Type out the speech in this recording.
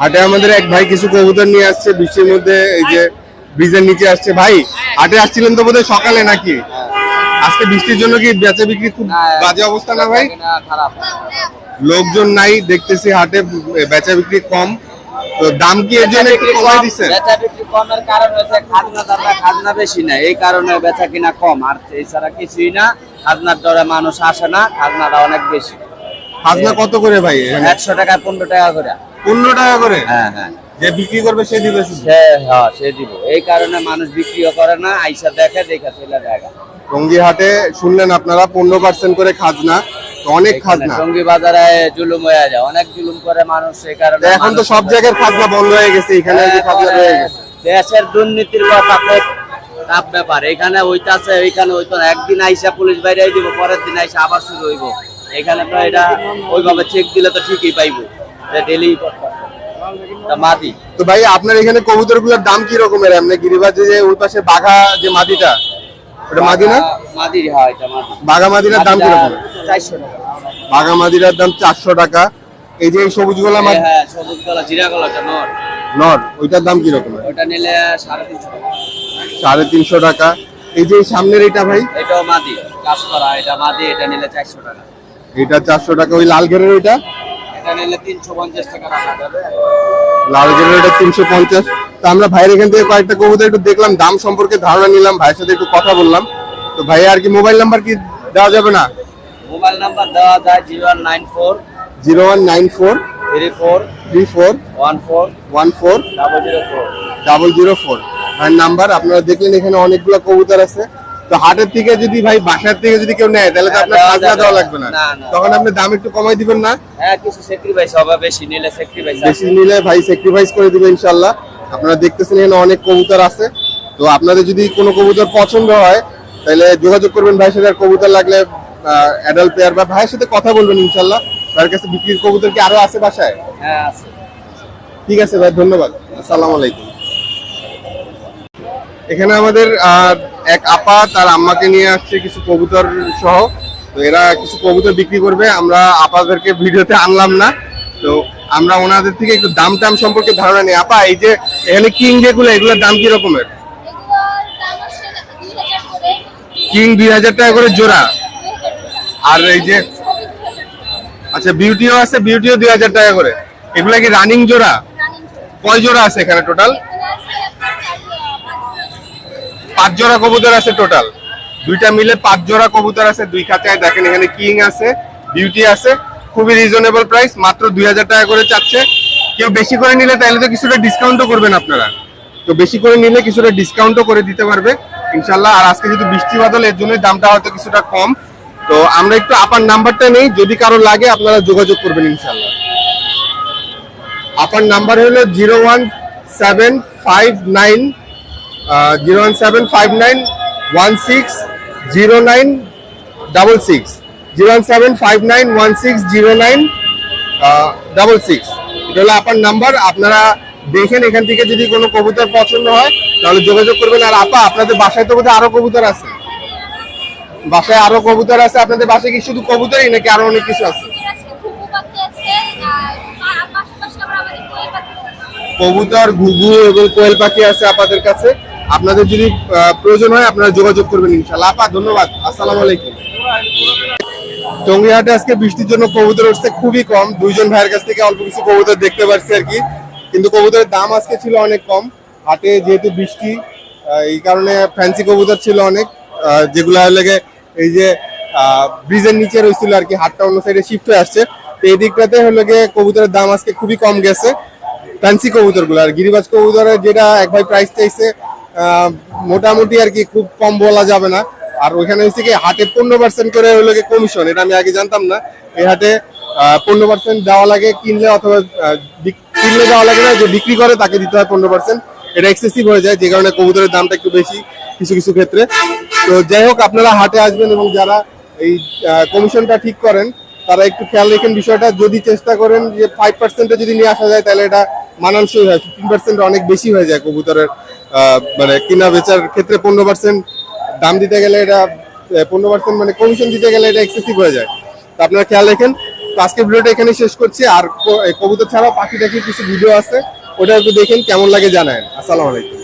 হাটে আমাদের এক ভাই কিছু কবুতর নিয়ে আসছে বৃষ্টির মধ্যে এই যে ব্রিজের নিচে আসছে। ভাই হাটে আসছিলেন তো বোধহয় সকালে নাকি? আজকে বৃষ্টির জন্য কি বেচা বিক্রি খুব বাজে অবস্থা না ভাই? লোকজন নাই দেখতেছি হাটে বেচা বিক্রি কম। তো দাম কি এর জন্য একটু কমাই দিচ্ছেন? বেচা বিক্রি কমের কারণ হচ্ছে খাজনা দাদা খাজনা বেশি না এই কারণে বেচা কিনা কম। আর এছাড়া কিছুই না খাজনার দরে মানুষ আসে না খাজনাটা অনেক বেশি। খাজনা কত করে ভাই একশো টাকা পনেরো টাকা করে। পনেরো টাকা করে? হ্যাঁ হ্যাঁ। যে বিক্রি করবে সে দিবে সে হ্যাঁ সে দিব। এই কারণে মানুষ বিক্রিও করে না আইসা দেখে দেখে চলে দেখা টঙ্গী হাটে শুনলেন আপনারা পনেরো পার্সেন্ট করে খাজনা অনেক খাজনা। সঙ্গী বাজারে জুলুম হয়ে যায় অনেক জুলুম করে মানুষ সেই কারণে এখন তো সব জায়গার খাজনা বন্ধ হয়ে গেছে এখানে খাজনা গেছে। দেশের দুর্নীতির কথা টাফ ব্যাপার এখানে ওইটাছে ওইখানে ওইতো। একদিন আইসা পুলিশ বাইরে দিব পরের দিন আইসা আবার শুরু হইব। এখানে তো এটা ওইভাবে চেক দিলে তো ঠিকই পাইবো। ডেলি মাদি। তো ভাই আপনার এখানে কবুতরগুলোর দাম কি রকমের? এমনি গিরিবাজে যে ওই পাশে বাঘা যে মাদিটা ওটা মাদি না? মাদি হয় এটা মাদি। বাঘা মাদিরার দাম কি রকম চারশো টাকা। বাঘা মাদিরার দাম চারশো টাকা। এই যে সবুজ গোলা হ্যাঁ, হ্যাঁ সবুজ গলা জিরা গলাটা নর নট। ওইটার দাম কি রকমের? ওটা নিলে সাড়ে তিনশো টাকা। এই যে সামনের এটা ভাই? এটাও মাদি কাজ করা এটা মাদি এটা নিলে টাকা। এটা চারশো টাকা ওই লাল ঘেরের ওইটা? এটা নিলে তিনশো পঞ্চাশ টাকা রাখা যাবে। লাল ঘেরের তিনশো পঞ্চাশ। তো আমরা ভাইয়ের এখান থেকে কয়েকটা কবুতর একটু দেখলাম দাম সম্পর্কে ধারণা নিলাম ভাইয়ের সাথে একটু কথা বললাম। তো ভাই আর কি মোবাইল নাম্বার কি দেওয়া যাবে না? মোবাইল নাম্বার দেওয়া যায় zero one nine four zero one nine four three four three four one four one four double zero four. Double zero four. ভাইয়ের নাম্বার আপনারা দেখলেন এখানে অনেকগুলো কবুতর আছে। তো হাটের থেকে যদি ভাই বাসার থেকে যদি কেউ নেয় তাহলে তো আপনার দেওয়া খাজনা দেওয়া লাগবে না। তখন আপনি দাম একটু কমাই দিবেন না? হ্যাঁ কিছু স্যাক্রিফাইস হবে বেশি নিলে স্যাক্রিফাইস বেশি নিলে ভাই স্যাক্রিফাইস করে দিবে ইনশাল্লাহ আপনারা দেখতেছেন এখানে অনেক কবুতর আছে। তো আপনাদের যদি কোনো কবুতর পছন্দ হয় তাহলে যোগাযোগ করবেন ভাইয়ের সাথে। আর কবুতর লাগলে অ্যাডাল্ট পেয়ার বা ভাইয়ের সাথে কথা বলবেন ইনশাল্লাহ তার কাছে বিক্রির কবুতর কি আরও আছে বাসায়? হ্যাঁ আছে। ঠিক আছে ভাই ধন্যবাদ। আসসালামু আলাইকুম। এখানে আমাদের এক আপা তার আম্মাকে নিয়ে আসছে কিছু কবুতর সহ। তো এরা কিছু কবুতর বিক্রি করবে। আমরা আপাদেরকে ভিডিওতে আনলাম না। তো আমরা ওনাদের থেকে একটু দাম টাম সম্পর্কে ধারণা নিই। আপা এই যে এখানে কিং যেগুলো এগুলোর দাম কি রকমের? এগুলোর দাম আছে দুই হাজার করে কিং দুই হাজার টাকা করে জোড়া। আর এই যে আচ্ছা বিউটিও আছে বিউটিও দুই হাজার টাকা করে। এগুলা কি রানিং জোড়া? কয় জোড়া আছে এখানে টোটাল এখানে আছে আপনার চার পাঁচ জোড়া কবুতর আছে টোটাল দুইটা মিলে পাঁচ জোড়া কবুতর আছে, দুই খাঁচায় দেখেন এখানে কিং আছে বিউটি আছে, খুবই রিজনেবল প্রাইস মাত্র দুই হাজার টাকা করে চাচ্ছে। কেউ বেশি করে নিলে তাহলে তো কিছুটা ডিসকাউন্টও করবেন আপনারা। তো বেশি করে নিলে কিছুটা ডিসকাউন্টও করে দিতে পারবে, ইনশাল্লাহ। আর আজকে যেহেতু বৃষ্টি বাদল, এর জন্য দামটা হয়তো কিছুটা কম। তো আমরা একটু আপার নাম্বারটা নেই, যদি কারও লাগে আপনারা যোগাযোগ করবেন ইনশাল্লাহ। আপার নাম্বার হলো zero one seven five nine zero one seven five nine one six zero nine double six zero one seven five nine one six zero nine double six এটা হলো আপনার নাম্বার আপনারা দেখেন এখান থেকে যদি কোনো কবুতর পছন্দ হয়, তাহলে যোগাযোগ করবেন। আর আপা, আপনাদের বাসায় তো বোধহয় আরও কবুতর আছে। বাসায় আরও কবুতর আছে, আপনাদের বাসায় কি শুধু কবুতরই নাকি আরও অনেক কিছু আছে। কবুতর, ঘুঘু এবং কোয়েল পাখি আছে আপনাদের কাছে। আপনাদের যদি প্রয়োজন হয় আপনারা যোগাযোগ করবেন ইনশাল্লাহ আপা, ধন্যবাদ। আসসালামু আলাইকুম। টঙ্গিহাটে আজকে বৃষ্টির জন্য কবুতর উঠছে খুবই কম। দুইজন ভাইয়ের কাছ থেকে অল্প কিছু কবুতর দেখতে পারছি আর কি। কিন্তু কবুতরের দাম আজকে ছিল অনেক কম। হাটে যেহেতু বৃষ্টি এই কারণে ফ্যান্সি কবুতর ছিল অনেক যেগুলো লেগে এই যে ব্রিজের নিচে রয়েছিল আর কি, হাটটা অন্য সাইডে শিফট হয়ে আসছে। তো এই দিকটাতে হলো গিয়ে কবুতরের দাম আজকে খুবই কম গেছে। ফ্যান্সি কবুতরগুলো আর গিরিবাজ কবুতরের যেটা এক ভাই প্রাইস চাইছে মোটামুটি আর কি খুব কম বলা যাবে না। আর ওইখানে হচ্ছে কি, হাটে পনেরো পার্সেন্ট করে হলো কমিশন এটা আমি আগে জানতাম না। এই হাটে পনেরো পার্সেন্ট দেওয়া লাগে কিনলে অথবা কিনলে দেওয়া লাগে না, যে বিক্রি করে তাকে দিতে হয় পনেরো পার্সেন্ট এটা এক্সেসিভ হয়ে যায়, যে কারণে কবুতরের দামটা একটু বেশি কিছু কিছু ক্ষেত্রে। তো যাই হোক, আপনারা হাটে আসবেন এবং যারা এই কমিশনটা ঠিক করেন, তারা একটু খেয়াল রেখেন বিষয়টা। যদি চেষ্টা করেন যে ফাইভ পার্সেন্টে যদি নিয়ে আসা যায়, তাহলে এটা মানানসই হয়। ফিফটিন পার্সেন্ট অনেক বেশি হয়ে যায় কবুতরের মানে কিনা বেচার ক্ষেত্রে পনেরো পার্সেন্ট দাম দিতে গেলে এটা পনেরো পার্সেন্ট মানে কমিশন দিতে গেলে এটা এক্সেসিভ হয়ে যায়। তো আপনারা খেয়াল রাখেন, তো আজকে ভিডিওটা এখানে শেষ করছি। আর কবুতর ছাড়াও পাখি কি কিছু ভিডিও আছে, ওটা একটু দেখেন, কেমন লাগে জানায় আসসালামু আলাইকুম।